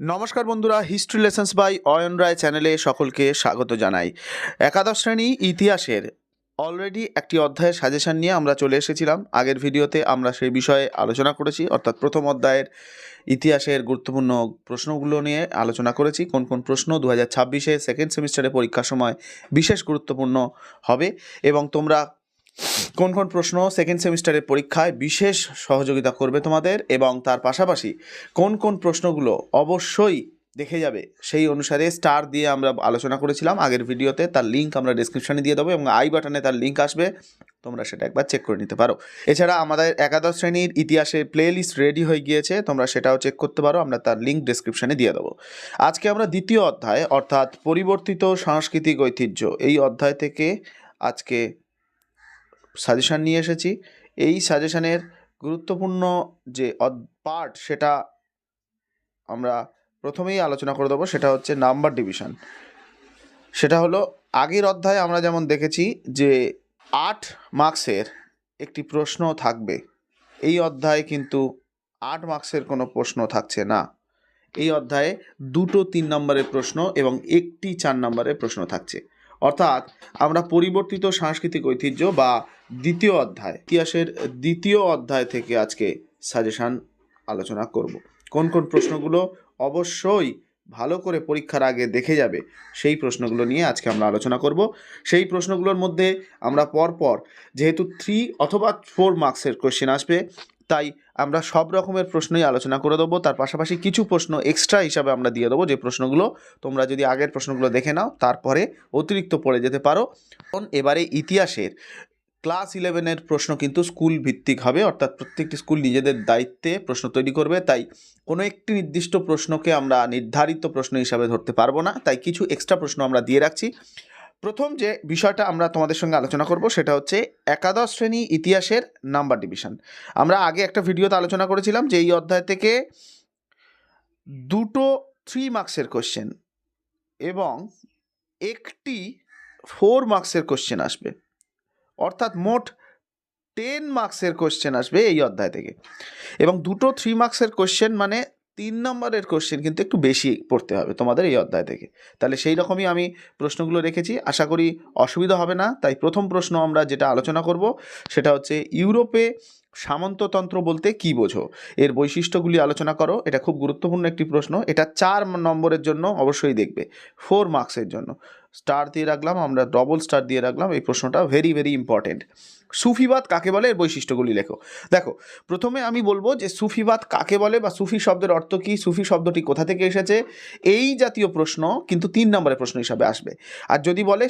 নমস্কার বন্ধুরা history lessons by Ayan Roy চ্যানেলে সকলকে স্বাগত জানাই। একাদশ শ্রেণি ইতিহাসের অলরেডি একটি অধ্যায়ের সাজেশন নিয়ে আমরা চলে এসেছিলাম। আগের ভিডিওতে আমরা সেই বিষয়ে আলোচনা করেছি, অর্থাৎ প্রথম অধ্যায়ের ইতিহাসের গুরুত্বপূর্ণ প্রশ্নগুলো নিয়ে আলোচনা করেছি, কোন কোন প্রশ্ন দু হাজার ছাব্বিশে সেকেন্ড সেমিস্টারে পরীক্ষার সময় বিশেষ গুরুত্বপূর্ণ হবে এবং তোমরা কোন কোন প্রশ্ন সেকেন্ড সেমিস্টারের পরীক্ষায় বিশেষ সহযোগিতা করবে তোমাদের এবং তার পাশাপাশি কোন কোন প্রশ্নগুলো অবশ্যই দেখে যাবে? সেই অনুসারে স্টার দিয়ে আমরা আলোচনা করেছিলাম। আগের ভিডিওতে তার লিঙ্ক আমরা ডিসক্রিপশনে দিয়ে দেবো এবং আই বাটনে তার লিঙ্ক আসবে। তোমরা সেটা একবার চেক করে নিতে পারো। এছাড়া আমাদের একাদশ শ্রেণির ইতিহাসের প্লে লিস্ট রেডি হয়ে গিয়েছে। তোমরা সেটাও চেক করতে পারো। আমরা তার লিঙ্ক ডিসক্রিপশনে দিয়ে দেবো। আজকে আমরা দ্বিতীয় অধ্যায়, অর্থাৎ পরিবর্তিত সাংস্কৃতিক ঐতিহ্য, এই অধ্যায় থেকে আজকে সাজেশান নিয়ে এসেছি। এই সাজেশানের গুরুত্বপূর্ণ যে পার্ট সেটা আমরা প্রথমেই আলোচনা করে দেবো, সেটা হচ্ছে নাম্বার ডিভিশন সেটা হলো, আগের অধ্যায়ে আমরা যেমন দেখেছি যে আট মার্কসের একটি প্রশ্ন থাকবে। এই অধ্যায়ে কিন্তু আট মার্কসের কোনো প্রশ্ন থাকছে না। এই অধ্যায়ে দুটো তিন নম্বরের প্রশ্ন এবং একটি চার নম্বরের প্রশ্ন থাকছে। অর্থাৎ আমরা পরিবর্তিত সাংস্কৃতিক ঐতিহ্য বা দ্বিতীয় অধ্যায়, ইতিহাসের দ্বিতীয় অধ্যায় থেকে আজকে সাজেশান আলোচনা করব। কোন কোন প্রশ্নগুলো অবশ্যই ভালো করে পরীক্ষার আগে দেখে যাবে, সেই প্রশ্নগুলো নিয়ে আজকে আমরা আলোচনা করব। সেই প্রশ্নগুলোর মধ্যে আমরা পরপর, যেহেতু থ্রি অথবা ফোর মার্কসের কোশ্চেন আসবে তাই আমরা সব রকমের প্রশ্নই আলোচনা করে দেবো। তার পাশাপাশি কিছু প্রশ্ন এক্সট্রা হিসাবে আমরা দিয়ে দেবো। যে প্রশ্নগুলো তোমরা যদি আগের প্রশ্নগুলো দেখে নাও, তারপরে অতিরিক্ত পড়ে যেতে পারো। কারণ এবারে ইতিহাসের ক্লাস ইলেভেনের প্রশ্ন কিন্তু স্কুল ভিত্তিক হবে। অর্থাৎ প্রত্যেকটি স্কুল নিজেদের দায়িত্বে প্রশ্ন তৈরি করবে। তাই কোনো একটি নির্দিষ্ট প্রশ্নকে আমরা নির্ধারিত প্রশ্ন হিসাবে ধরতে পারব না। তাই কিছু এক্সট্রা প্রশ্ন আমরা দিয়ে রাখছি। প্রথম যে বিষয়টা আমরা তোমাদের সঙ্গে আলোচনা করব সেটা হচ্ছে একাদশ শ্রেণি ইতিহাসের নাম্বার ডিভিশন। আমরা আগে একটা ভিডিওতে আলোচনা করেছিলাম যে এই অধ্যায় থেকে দুটো থ্রি মার্কসের কোশ্চেন এবং একটি ফোর মার্কসের কোশ্চেন আসবে। অর্থাৎ মোট টেন মার্কসের কোশ্চেন আসবে এই অধ্যায় থেকে। এবং দুটো থ্রি মার্কসের কোশ্চেন মানে তিন নম্বরের কোশ্চেন কিন্তু একটু বেশি পড়তে হবে তোমাদের এই অধ্যায় থেকে। তাহলে সেই রকমই আমি প্রশ্নগুলো রেখেছি। আশা করি অসুবিধা হবে না। তাই প্রথম প্রশ্ন আমরা যেটা আলোচনা করব, সেটা হচ্ছে ইউরোপে সামন্ততন্ত্র বলতে কি বোঝো? এর বৈশিষ্ট্যগুলি আলোচনা করো। এটা খুব গুরুত্বপূর্ণ একটি প্রশ্ন। এটা চার নম্বরের জন্য অবশ্যই দেখবে। ফোর মার্কসের জন্য। স্টার দিয়ে রাখলাম, আমরা ডবল স্টার দিয়ে রাখলাম, এই প্রশ্নটা ভেরি ভেরি ইম্পর্টেন্ট সুফিবাদ কাকে বলে? এর বৈশিষ্ট্যগুলি লেখো। দেখো, প্রথমে আমি বলব যে সুফিবাদ কাকে বলে বা সুফি শব্দের অর্থ কী? সুফি শব্দটি কোথা থেকে এসেছে? এই জাতীয় প্রশ্ন কিন্তু তিন নম্বরের প্রশ্ন হিসাবে আসবে। আর যদি বলে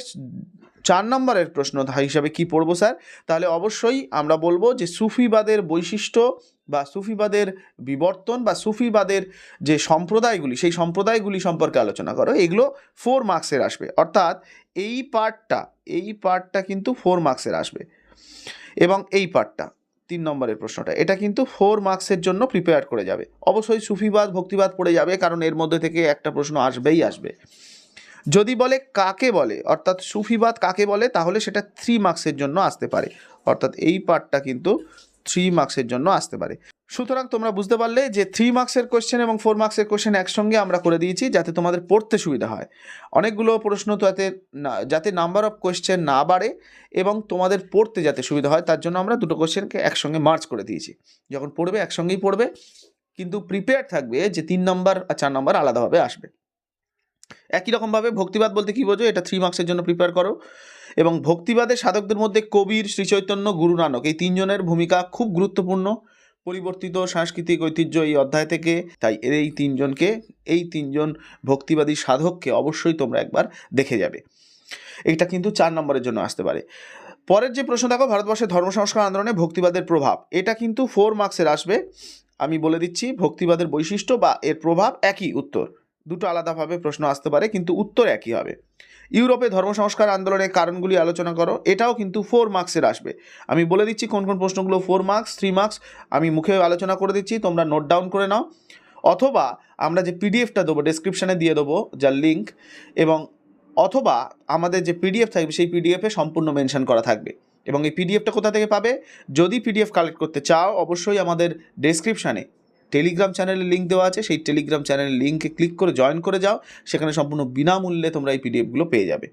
চার নম্বরের প্রশ্ন হিসাবে কি পড়ব, স্যার? তাহলে অবশ্যই আমরা বলব যে সুফিবাদের বৈশিষ্ট্য বা সুফিবাদের বিবর্তন বা সুফিবাদের যে সম্প্রদায়গুলি, সেই সম্প্রদায়গুলি সম্পর্কে আলোচনা করো, এগুলো ফোর মার্কসের আসবে। অর্থাৎ এই পার্টটা এই পার্টটা কিন্তু ফোর মার্কসের আসবে। এবং এই পার্টটা তিন নম্বরের প্রশ্নটা, এটা কিন্তু ফোর মার্কসের জন্য প্রিপেয়ার করে যাবে। অবশ্যই সুফিবাদ, ভক্তিবাদ পড়ে যাবে, কারণ এর মধ্যে থেকে একটা প্রশ্ন আসবেই আসবে। যদি বলে কাকে বলে, অর্থাৎ সুফিবাদ কাকে বলে, তাহলে সেটা থ্রি মার্কসের জন্য আসতে পারে। অর্থাৎ এই পার্টটা কিন্তু থ্রি মার্কসের জন্য আসতে পারে। সুতরাং তোমরা বুঝতে পারলে যে থ্রি মার্কসের কোশ্চেন এবং ফোর মার্কসের কোশ্চেন একসঙ্গে আমরা করে দিয়েছি যাতে তোমাদের পড়তে সুবিধা হয়। অনেকগুলো প্রশ্ন তো যাতে যাতে নাম্বার অফ কোশ্চেন না বাড়ে এবং তোমাদের পড়তে যাতে সুবিধা হয়, তার জন্য আমরা দুটো কোশ্চেনকে একসঙ্গে মার্চ করে দিয়েছি। যখন পড়বে একসঙ্গেই পড়বে, কিন্তু প্রিপেয়ার থাকবে যে তিন নম্বর আর চার নম্বর আলাদাভাবে আসবে। একই রকমভাবে ভক্তিবাদ বলতে কী বোঝো? এটা থ্রি মার্কসের জন্য প্রিপেয়ার করো। এবং ভক্তিবাদের সাধকদের মধ্যে কবির শ্রীচৈতন্য গুরু নানক এই তিনজনের ভূমিকা খুব গুরুত্বপূর্ণ। পরিবর্তিত সাংস্কৃতিক ঐতিহ্য এই অধ্যায় থেকে। তাই এই তিনজনকে, এই তিনজন ভক্তিবাদী সাধককে অবশ্যই তোমরা একবার দেখে যাবে। এটা কিন্তু চার নম্বরের জন্য আসতে পারে। পরের যে প্রশ্ন দেখো ভারতবর্ষের ধর্ম, সংস্কার, আন্দোলনে ভক্তিবাদের প্রভাব। এটা কিন্তু ফোর মার্কসের আসবে। আমি বলে দিচ্ছি, ভক্তিবাদের বৈশিষ্ট্য বা এর প্রভাব একই উত্তর। দুটো আলাদাভাবে প্রশ্ন আসতে পারে, কিন্তু উত্তর একই হবে। ইউরোপে ধর্ম সংস্কার আন্দোলনের কারণগুলি আলোচনা করো, এটাও কিন্তু ফোর মার্কসের আসবে। আমি বলে দিচ্ছি কোন কোন প্রশ্নগুলো ফোর মার্কস থ্রি মার্কস আমি মুখে আলোচনা করে দিচ্ছি, তোমরা নোট ডাউন করে নাও। অথবা আমরা যে পিডিএফটা দেবো ডেসক্রিপশানে দিয়ে দেবো যার লিঙ্ক এবং অথবা আমাদের যে পিডিএফ থাকবে, সেই পিডিএফে সম্পূর্ণ মেনশন করা থাকবে। এবং এই পিডিএফটা কোথা থেকে পাবে? যদি পিডিএফ কালেক্ট করতে চাও, অবশ্যই আমাদের ডেসক্রিপশানে টেলিগ্রাম চ্যানেলের লিঙ্ক দেওয়া আছে। সেই টেলিগ্রাম চ্যানেলের লিঙ্কে ক্লিক করে জয়েন করে যাও। সেখানে সম্পূর্ণ বিনামূল্যে তোমরা এই পিডিএফগুলো পেয়ে যাবে।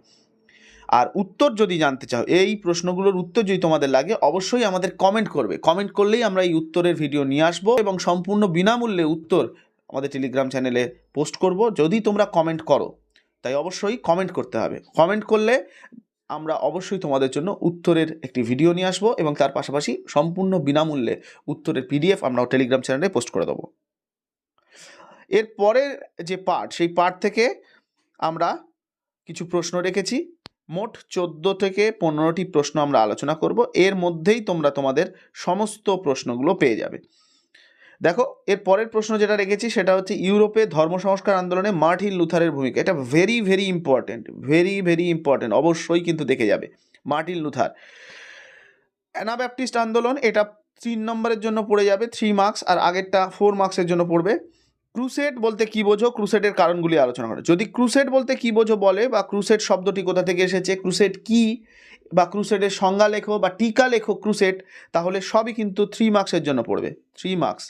আর উত্তর যদি জানতে চাও, এই প্রশ্নগুলোর উত্তর যদি তোমাদের লাগে, অবশ্যই আমাদের কমেন্ট করবে। কমেন্ট করলেই আমরা এই উত্তরের ভিডিও নিয়ে আসব এবং সম্পূর্ণ বিনামূল্যে উত্তর আমাদের টেলিগ্রাম চ্যানেলে পোস্ট করব। যদি তোমরা কমেন্ট করো, তাই অবশ্যই কমেন্ট করতে হবে। কমেন্ট করলে আমরা অবশ্যই তোমাদের জন্য উত্তরের একটি ভিডিও নিয়ে আসব এবং তার পাশাপাশি সম্পূর্ণ বিনামূল্যে উত্তরের পিডিএফ আমরা টেলিগ্রাম চ্যানেলে পোস্ট করে দেবো। এর পরের যে পার্ট সেই পার্ট থেকে আমরা কিছু প্রশ্ন রেখেছি। মোট চোদ্দ থেকে পনেরোটি প্রশ্ন আমরা আলোচনা করব। এর মধ্যেই তোমরা তোমাদের সমস্ত প্রশ্নগুলো পেয়ে যাবে। দেখো, এর পরের প্রশ্ন যেটা রেখেছি সেটা হচ্ছে ইউরোপে ধর্ম সংস্কার আন্দোলনে মার্টিন লুথারের ভূমিকা। এটা very very important very very important অবশ্যই কিন্তু দেখে যাবে মার্টিন লুথার। অ্যানাব্যাপটিস্ট আন্দোলন, এটা তিন নম্বরের জন্য পড়ে যাবে থ্রি মার্কস আর আগেরটা ফোর মার্কসের জন্য পড়বে। ক্রুসেড বলতে কি বোঝো? ক্রুসেডের কারণগুলি আলোচনা করে। যদি ক্রুসেড বলতে কি বোঝো বলে, বা ক্রুসেড শব্দটি কোথা থেকে এসেছে, ক্রুসেড কি, বা ক্রুসেডের সংজ্ঞা লেখো, বা টিকা লেখো ক্রুসেড, তাহলে সবই কিন্তু থ্রি মার্কসের জন্য পড়বে। থ্রি মার্কস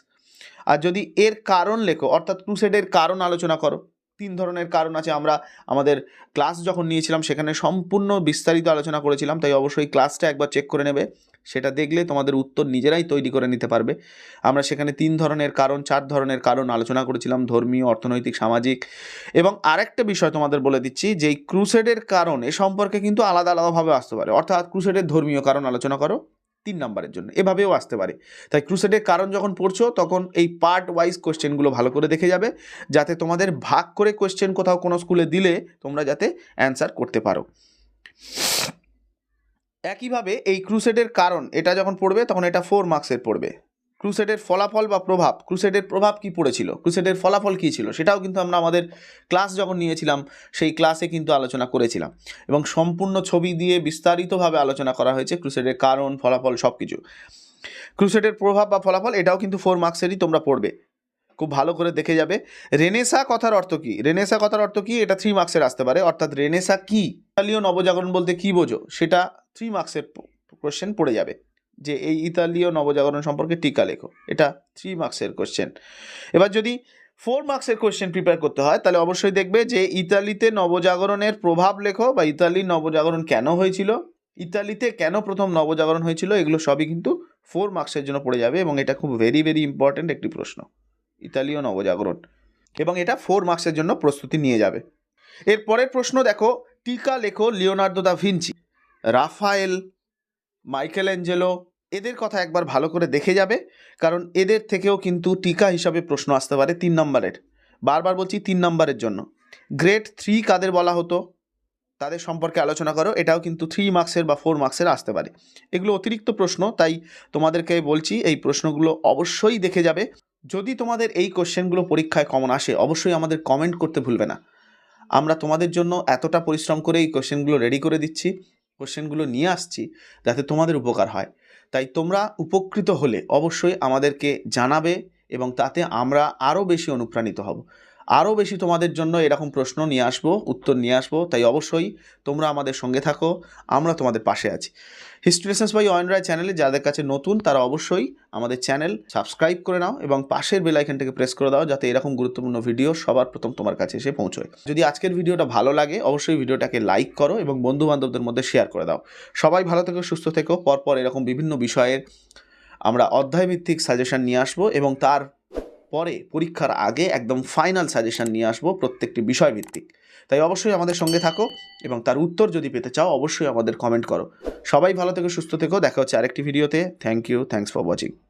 আর যদি এর কারণ লেখো, অর্থাৎ ক্রুসেডের কারণ আলোচনা করো, তিন ধরনের কারণ আছে, আমরা আমাদের ক্লাস যখন নিয়েছিলাম সেখানে সম্পূর্ণ বিস্তারিত আলোচনা করেছিলাম, তাই অবশ্যই ক্লাসটা একবার চেক করে নেবে, সেটা দেখলে তোমাদের উত্তর নিজেরাই তৈরি করে নিতে পারবে। আমরা সেখানে তিন ধরনের কারণ, চার ধরনের কারণ আলোচনা করেছিলাম, ধর্মীয়, অর্থনৈতিক, সামাজিক এবং আরেকটা বিষয় তোমাদের বলে দিচ্ছি যে ক্রুসেডের কারণ এ সম্পর্কে কিন্তু আলাদা আলাদাভাবে আসতে পারে, অর্থাৎ ক্রুসেডের ধর্মীয় কারণ আলোচনা করো তিন নম্বরের জন্য। এভাবেও আসতে পারে। তাই ক্রুসেডের কারণ যখন পড়ছো, তখন এই পার্ট ওয়াইজ কোয়েশ্চেনগুলো ভালো করে দেখে যাবে, যাতে তোমাদের ভাগ করে কোয়েশ্চেন কোথাও কোনো স্কুলে দিলে তোমরা যাতে অ্যান্সার করতে পারো। একইভাবে এই ক্রুসেডের কারণ, এটা যখন পড়বে, তখন এটা ফোর মার্কসের পড়বে। ক্রুসেডের ফলাফল বা প্রভাব, ক্রুসেডের প্রভাব কি পড়েছিল? ক্রুসেডের ফলাফল কী ছিল? সেটাও কিন্তু আমরা আমাদের ক্লাস যখন নিয়েছিলাম, সেই ক্লাসে কিন্তু আলোচনা করেছিলাম। এবং সম্পূর্ণ ছবি দিয়ে বিস্তারিতভাবে আলোচনা করা হয়েছে ক্রুসেডের কারণ, ফলাফল সব কিছু ক্রুসেডের প্রভাব বা ফলাফল, এটাও কিন্তু ফোর মার্কসেরই তোমরা পড়বে। খুব ভালো করে দেখে যাবে। রেনেসা কথার অর্থ কি? রেনেসা কথার অর্থ কি? এটা থ্রি মার্কসের আসতে পারে। অর্থাৎ রেনেসা কি? ইতালীয় নবজাগরণ বলতে কি বোঝো? সেটা থ্রি মার্কসের কোশ্চেন পড়ে যাবে। যে এই ইতালীয় নবজাগরণ সম্পর্কে টিকা লেখো। এটা থ্রি মার্কসের কোশ্চেন এবার যদি ফোর মার্কসের কোশ্চেন প্রিপেয়ার করতে হয়, তাহলে অবশ্যই দেখবে যে ইতালিতে নবজাগরণের প্রভাব লেখো বা ইতালির নবজাগরণ কেন হয়েছিল, ইতালিতে কেন প্রথম নবজাগরণ হয়েছিল, এগুলো সবই কিন্তু ফোর মার্কসের জন্য পড়ে যাবে এবং এটা খুব ভেরি ভেরি ইম্পর্ট্যান্ট একটি প্রশ্ন, ইতালীয় নবজাগরণ। এবং এটা ফোর মার্কসের জন্য প্রস্তুতি নিয়ে যাবে। এরপরের প্রশ্ন দেখো, টিকা লেখো Leonardo da Vinci, Raphael Michelangelo এদের কথা একবার ভালো করে দেখে যাবে, কারণ এদের থেকেও কিন্তু টিকা হিসাবে প্রশ্ন আসতে পারে তিন নম্বরের। বারবার বলছি তিন নম্বরের জন্য। গ্রেড থ্রি কাদের বলা হতো? তাদের সম্পর্কে আলোচনা করো, এটাও কিন্তু থ্রি মার্কসের বা ফোর মার্কসের আসতে পারে। এগুলো অতিরিক্ত প্রশ্ন, তাই তোমাদেরকে বলছি এই প্রশ্নগুলো অবশ্যই দেখে যাবে। যদি তোমাদের এই কোশ্চেনগুলো পরীক্ষায় কমন আসে, অবশ্যই আমাদের কমেন্ট করতে ভুলবে না। আমরা তোমাদের জন্য এতটা পরিশ্রম করে এই কোশ্চেনগুলো রেডি করে দিচ্ছি। কোশ্চেনগুলো নিয়ে আসছি যাতে তোমাদের উপকার হয়। তাই তোমরা উপকৃত হলে অবশ্যই আমাদেরকে জানাবে এবং তাতে আমরা আরও বেশি অনুপ্রাণিত হব। আরও বেশি তোমাদের জন্য এরকম প্রশ্ন নিয়ে আসব, উত্তর নিয়ে আসব, তাই অবশ্যই তোমরা আমাদের সঙ্গে থাকো, আমরা তোমাদের পাশে আছি। History lessons by Ayan Roy চ্যানেলে যাদের কাছে নতুন, তারা অবশ্যই আমাদের চ্যানেল সাবস্ক্রাইব করে নাও এবং পাশের বেল আইকনটাকে প্রেস করে দাও যাতে এরকম গুরুত্বপূর্ণ ভিডিও সবার প্রথম তোমার কাছে এসে পৌঁছয়। যদি আজকের ভিডিওটা ভালো লাগে, অবশ্যই ভিডিওটাকে লাইক করো এবং বন্ধু বান্ধবদের মধ্যে শেয়ার করে দাও। সবাই ভালো থেকো, সুস্থ থেকো, পরপর এরকম বিভিন্ন বিষয়ের আমরা অধ্যায়ভিত্তিক সাজেশন নিয়ে আসব এবং তার পরে পরীক্ষার আগে একদম ফাইনাল সাজেশন নিয়ে আসব প্রত্যেকটি বিষয়ভিত্তিক। তাই অবশ্যই আমাদের সঙ্গে থাকো এবং তার উত্তর যদি পেতে চাও অবশ্যই আমাদের কমেন্ট করো। সবাই ভালো থেকো, সুস্থ থেকো, দেখা হচ্ছে আরেকটি ভিডিওতে thank you thanks for watching